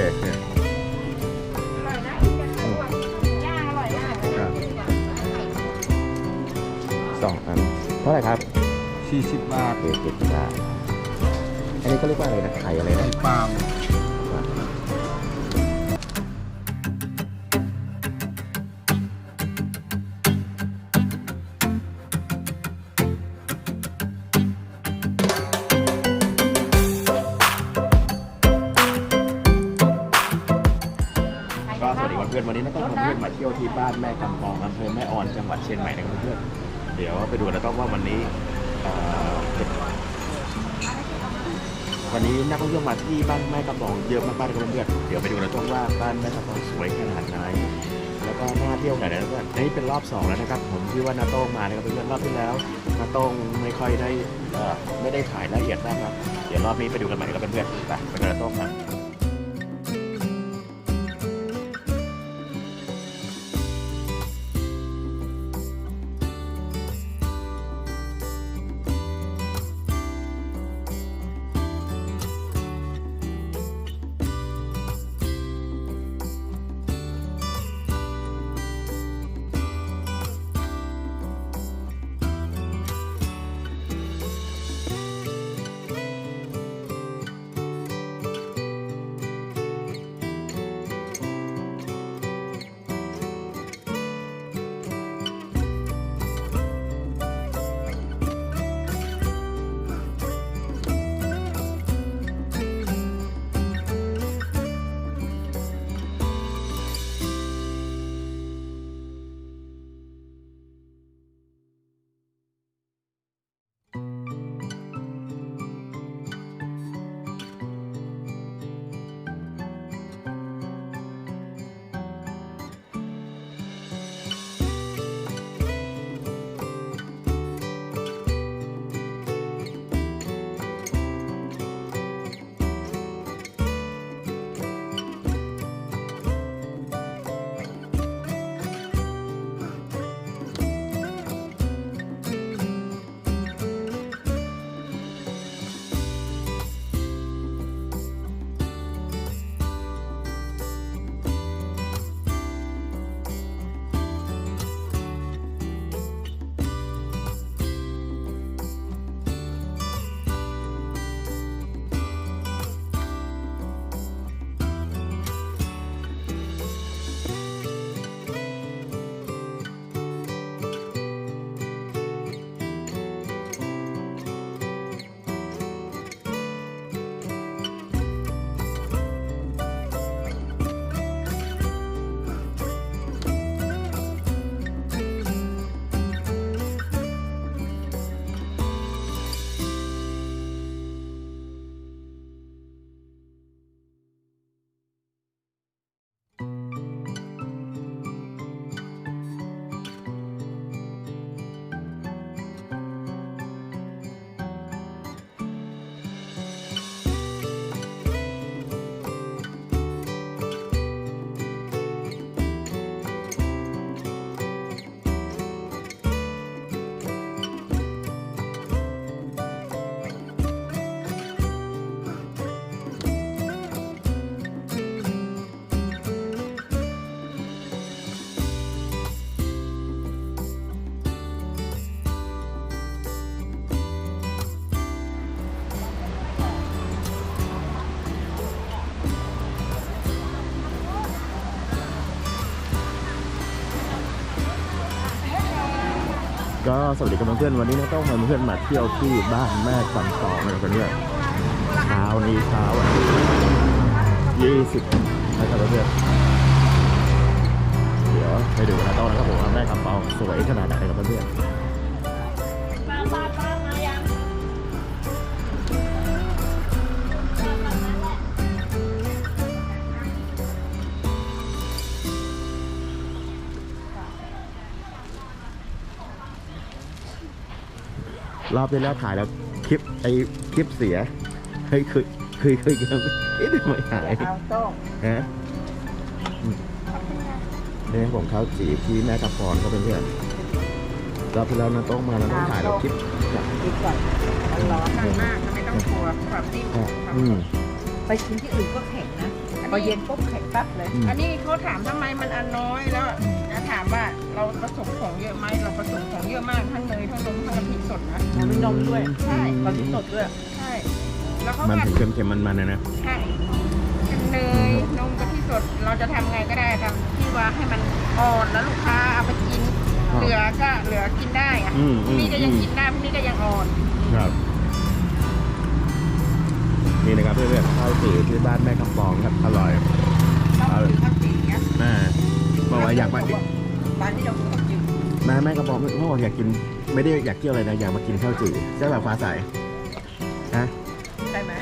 กินกันทุกวันย่างอร่อยมากครับสองอันเท่าไหร่ครับสี่สิบบาทเจ็ดเจ็ดบาทอันนี้ก็เรียกว่าอะไรนะไข่อะไรนะ ไข่ปาล์ม วันนี้นักท่องเที่ยวมาที่บ้านแม่กำปองเยอะมากๆเลยครับเพื่อนๆเดี๋ยวไปดูนะต้องว่าบ้านแม่กำปองสวยขนาดไหนแล้วก็น่าเที่ยวขนาดไหนเพื่อนอันนี้เป็นรอบสองแล้วนะครับ ผมที่ว่านาโต้งมานะครับเพื่อนรอบที่แล้วนาโต้งไม่ค่อยได้ไม่ได้ถ่ายละเอียดมากครับเดี๋ยวรอบนี้ไปดูกันใหม่ครับเพื่อนๆไปไปนาโต้งครับ ก็สวัสดีกับเพื่อนๆวันนี้นะต้องมาเพื่อนๆมาเที่ยวที่บ้านแม่กำปองนะครับเพื่อนเช้านี้เช้าวันที่ยี่สิบนะครับเพื่อนเดี๋ยวไปดูนะต้องนะครับผมว่าแม่กำปองสวยขนาดไหนครับเพื่อน รอบที่แล้วถ่ายแล้วคลิปไอคลิปเสียเฮ้ยคือคือคือคือเอ๊ะทำไมหายเอาโต้งฮะอืมเนี่ยผมเขาจีบที่แม่กำปองเขาเป็นเพื่อนรอบที่แล้วนะต้องมาแล้วต้องถ่ายแล้วคลิปจากกินก่อนมันร้อนมากนะไม่ต้องกลัวความนิ่มอะอืมไปกินที่อื่นก็แข็งนะอัน พอเย็นปุ๊บแข็งปั๊บเลยอืมอันนี้เขาถามทำไมมันอันน้อยแล้วอืมจะถามว่าเราผสมของเยอะไหมเราผสมของเยอะมากทั้งเนยทั้งนมทั้งกะทิสดนะมีนมด้วยใช่ตอนที่สดด้วยใช่แล้วเขามันก็ถึงเค็มๆมันๆนะนะใช่เป็นเนยนมกะทิสดเราจะทำไงก็ได้ทำที่ว่าให้มันอ่อนแล้วลูกค้าเอาไปกินครับเหลือก็เหลือกินได้อะอืมพรุ่งนี้ก็ยังอืมกินได้พรุ่งนี้ก็ยังอ่อน ข้าวสีที่บ้านแม่กำปองครับอร่อยต้องเอาถือข้าวสีนะแม่บอกว่าอยากมาร้านที่เราต้องกินแม่แม่กำปองเขาบอกอยากกิน ไม่ได้อยากเที่ยวอะไรนะอยากมากินข้าวจี่ใช่แบบฟ้าใสฮะใช่ไหม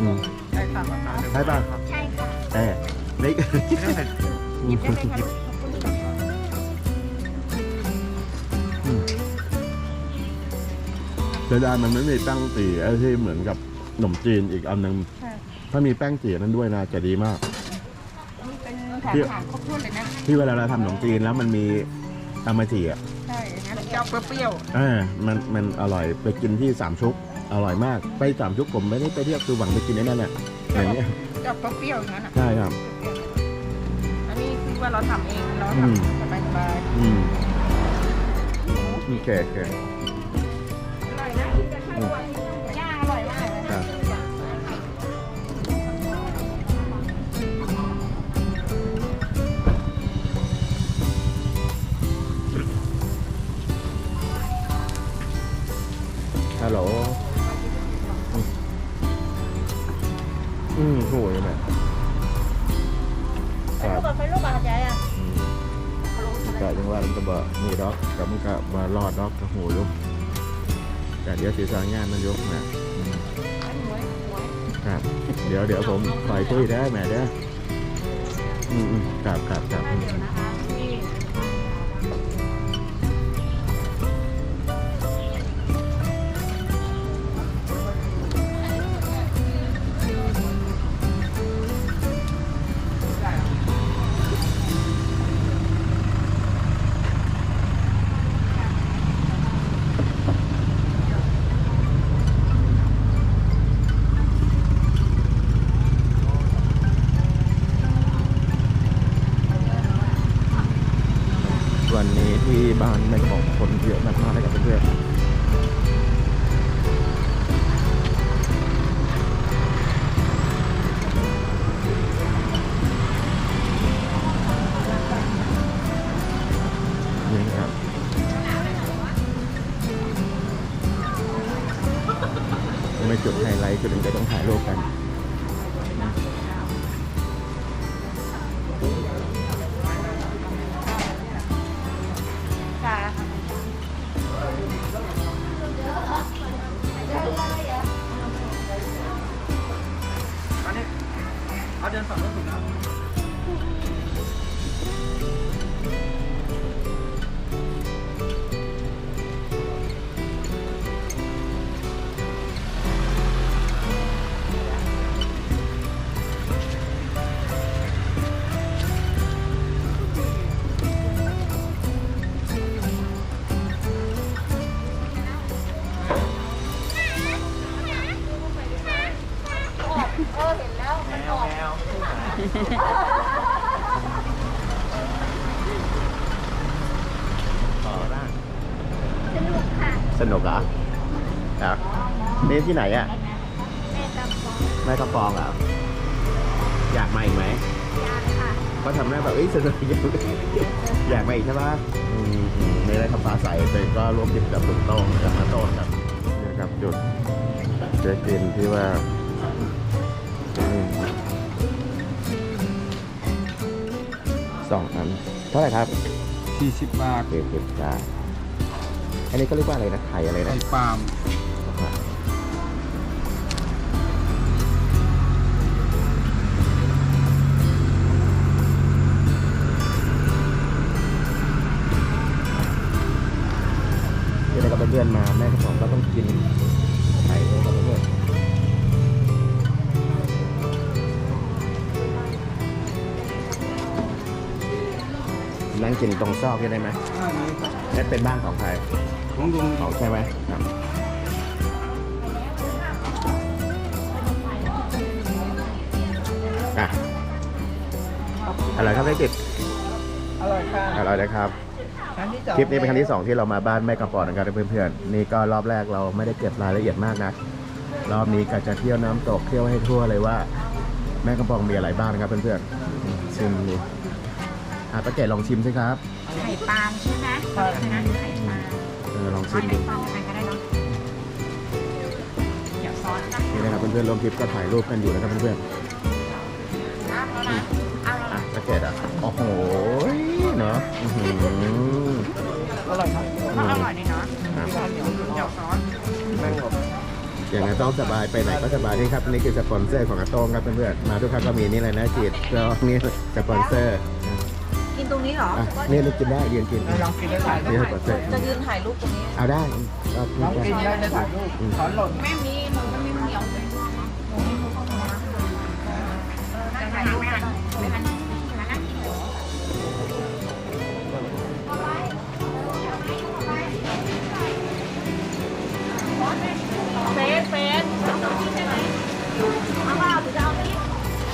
อืมใช่ค่ะมะพร้าวใช่ป่ะใช่ค่ะแต่เล็กหยิบได้เลยค่ะเสียดายมันไม่มีแป้งจี่ไอ้ที่เหมือนกับขนมจีนอีกอันหนึงใช่ ถ้ามีแป้งจี่นั้นด้วยนะจะดีมากนี่เป็นแถมอาหารครบถ้วนเลยนะ ที่เวลาเราทำขนมจีนแล้วมันมีอามาจีอะใช่งั้นจะเอาเปรี้ยวอ่ามันมันอร่อยไปกินที่สามชุก อร่อยมากไปสามชุกผมไม่ได้ไปเที่ยวคือหวังไปกินไอ้นั่นแหละอย่างเงี้ยๆจะเอาเปรี้ยวๆอย่างนั้นอะ ใช่ครับ อันนี้คือว่าเราทำเองเราอืม ทำสบายอืมโอเคโอเคๆอ อืมโหยแม่ครับลูกไปลูกบาดใจอะอืมแต่ยังว่ามันก็บอกนี่ดอกกับมันก็มารอดดอกกับหูอยุกแต่เดี๋ยวสีสร้างงานมันยกนะอืมหวยหวยครับ เดี๋ยวเดี๋ยวผมคอยคุยได้แม่เด้ออืมอืมครับครับครับ วันนี้ที่บ้านแม่กระบอกคนเยอะมากๆเลยกับเพื่อน สนุกเหรอครับนี่ที่ไหนอะแม่กำปองแม่กระปองเหรออยากมาอีกไหมยางค่ะก็ทำได้แบบเอ้ยสนุกอยากอยากมาอีกใช่ปะอืมอืมไม่ได้คำฟ้าใสแต่ก็ร่วมกิจกับลุงโต้งกับมาโต้งครับนี่ครับจุดเช็คอินที่ว่าอืมสองอันเท่าไหร่ครับ40บาทเจ็ดสิบจ้าอั นนี้ก็เรียกว่าอะไรนะไข่อะไรนะไข่ปาล์มที่เรากับเพื่อนๆมาแม่กระป๋องก็ต้องกินไข่ด้วยกับเพื่อนนั่งกินตรงซอกได้ไหมอันนี้นั่นเป็นบ้านของใคร ของลุงของใช่ไหมครับอะอะไรครับได้กิจอร่อยค่ะอร่อยนะครับครั้งที่สองคลิปนี้เป็นครั้งที่สองที่เรามาบ้านแม่กำปองนะครับเพื่อนๆนี่ก็รอบแรกเราไม่ได้เก็บรายละเอียดมากนะรอบนี้ก็จะเที่ยวน้ำตกเที่ยวให้ทั่วเลยว่า แม่กำปองมีอะไรบ้างนะครับเพื่อนๆชิมดูอะป้าเกดลองชิมสิครับไข่ปลาใช่ไหมใช่นะไข่ป ลาเออลองชิไข่มดูปลาใครก็ได้เนาะเดี๋ยวซอสนะนี่นะครับเพื่อนๆลงคลิปก็ถ่ายรูปกันอยู่นะครับเพื่อนเอาแล้วนะเอาแล้วๆอะนะป้าเกดอะ โอ้โห เนาะอื้อหืออร่อยครับก็อร่อยดีเนาะครับเดี๋ยวเดี๋ยวซอสแม่งผมอย่างนั้นต้องสบายไปไหนก็สบายนี่ครับนี่คือสปอนเซอร์ของอาโต้งครับเพื่อนๆมาทุกครั้งก็มีนี่เลยนะจิตก็นี่สปอนเซอร์กิน ตรงนี้เหรออะนี่นี่กินได้ยืนกินลองกินได้ถ่ายรูนี่ปสปอนเซอร์จะยืนถ่ายรูปตรงนี้ เอาได้ก็ลองกินได้ได้ถ่ายรูปถอนหล่นแม่มีหมูก็มีเหนียวเลยจะถ่ายรูปกันไม่มันมันน่ากินเหรอเฟสเฟสเอาขนมใช่ไหมเอาเปล่าหรือจะเอาที่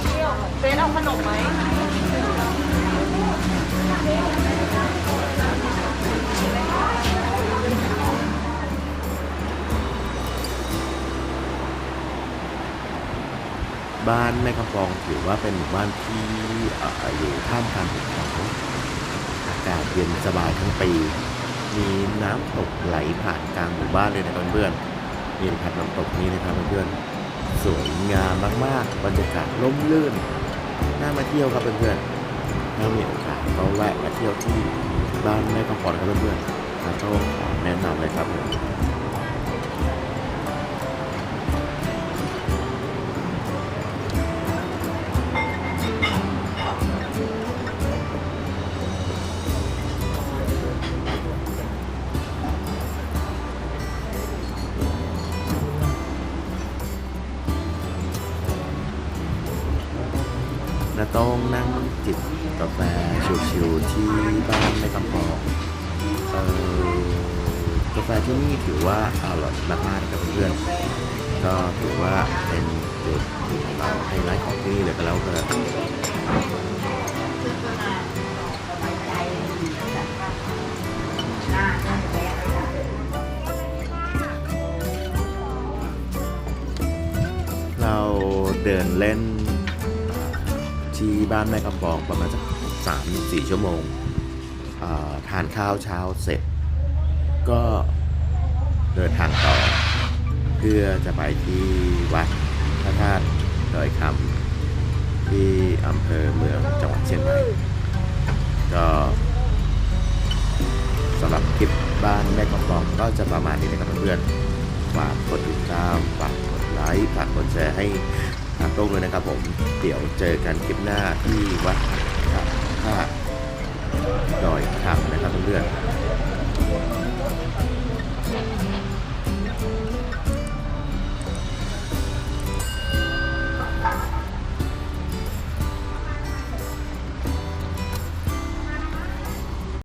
เที่ยวเฟสเอาขนมไหม บ้านแม่กำปองถือว่าเป็นหมู่บ้านที่ออยู่ท่ามกลางหุบเขาอากาศเย็นสบายทั้งปี มีน้ำตกไหลผ่านกลางหมู่บ้านเลยนะครับเพื่อนๆนี่นะครับน้ำตกนี้นะครับเพื่อนๆสวยงามมากๆ บรรยากาศร่มรื่นน่ามาเที่ยวครับเพื่อนๆ ถ้ามีโอกาสก็แวะมาเที่ยวที่บ้านแม่กำปองครับเพื่อนๆแล้วก็ขอแนะนำเลยครับผม กาแฟชิวๆที่บ้านไม่กำปองเอ่อกาแฟที่นี่ถือว่าอร่อยมากๆนะครับเพื่อนก็ถือว่าเป็นจุดของเราไฮไลท์ของที่นี่เลยก็แล้วกันเราเดินเล่นที่บ้านแม่กำปองประมาณจาก 3-4 ชั่วโมง ทานข้าวเช้าเสร็จ ก็เดินทางต่อ เพื่อจะไปที่วัดพระธาตุดอยคำที่อำเภอเมืองจังหวัดเชียงใหม่ก็สำหรับคลิปบ้านแม่กองกองก็จะประมาณนี้นะครับเพื่อนฝากกดติดตามฝากกดไลค์ฝากกดแชร์ให้ทางตรงเลยนะครับผม เดี๋ยวเจอกันคลิปหน้าที่วัดครับ ธาดอยคำนะครับเพื่อนๆ